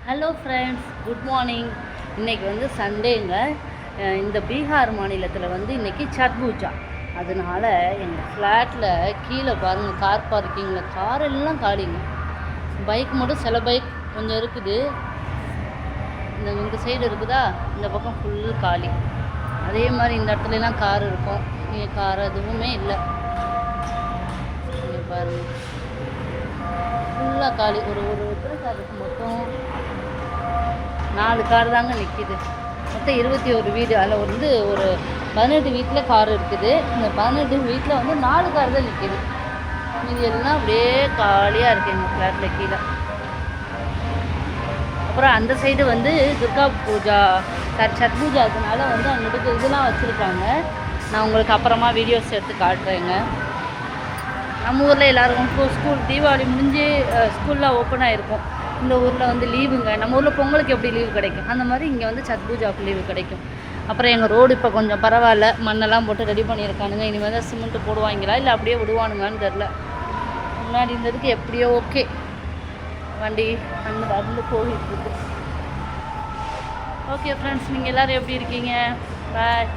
Hello friends good morning இன்னைக்கு வந்து சண்டேங்க இந்த பீகார் மாநிலத்தில் வந்து இன்றைக்கி சட் பூஜா அதனால எங்கள் ஃப்ளாட்டில் கீழே பாருங்கள் கார் பார்க்கிங்கில் கார் எல்லாம் காலிங்க பைக் மட்டும் சில பைக் கொஞ்சம் இருக்குது இந்த இந்த சைடு இருக்குதா இந்த பக்கம் ஃபுல் காலி அதே மாதிரி இந்த இடத்துலலாம் கார் இருக்கும் இங்கே கார் எதுவுமே இல்லை இங்கே ஃபுல்லாக காலி ஒரு ஒரு எத்தனை கார் இருக்கு மொத்தம் நாலு கார் தாங்க நிற்கிது மொத்தம் இருபத்தி ஒரு வீடு. அதில் வந்து ஒரு பதினெட்டு வீட்டில் கார் இருக்குது. இந்த பதினெட்டு வீட்டில் வந்து நாலு கார் தான் நிற்கிது மீதி எல்லாம் அப்படியே காலியாக இருக்குது எங்கள் ஃப்ளாட்டில் கீழே. அப்புறம் அந்த சைடு வந்து துர்கா பூஜா சாரி சத் பூஜா அதனால வந்து அங்கிட்டு இதெல்லாம் வச்சுருக்காங்க. நான் உங்களுக்கு அப்புறமா வீடியோஸ் எடுத்து காட்டுறேங்க. நம்ம ஊரில் எல்லாருக்கும் ஸ்கூல் தீபாவளி முடிஞ்சு ஸ்கூல்லாம் ஓப்பன் ஆகிருக்கும் இந்த ஊரில் வந்து லீவுங்க நம்ம ஊரில் பொங்கலுக்கு எப்படி லீவு கிடைக்கும்? அந்த மாதிரி இங்கே வந்து சத் பூஜாவுக்கு லீவு கிடைக்கும். அப்புறம் எங்கள் ரோடு இப்போ கொஞ்சம் பரவாயில்ல. மண்ணெல்லாம் போட்டு ரெடி பண்ணியிருக்கானுங்க. இனிமேல் தான் சிமெண்ட்டு போடுவாங்களா? இல்லை அப்படியே விடுவானுங்கன்னு தெரில முன்னாடி இருந்ததுக்கு எப்படியோ ஓகே வண்டி அந்த வந்து போயிட்டுருக்கு ஓகே ஃப்ரெண்ட்ஸ் நீங்கள் எல்லோரும் எப்படி இருக்கீங்க? பாய்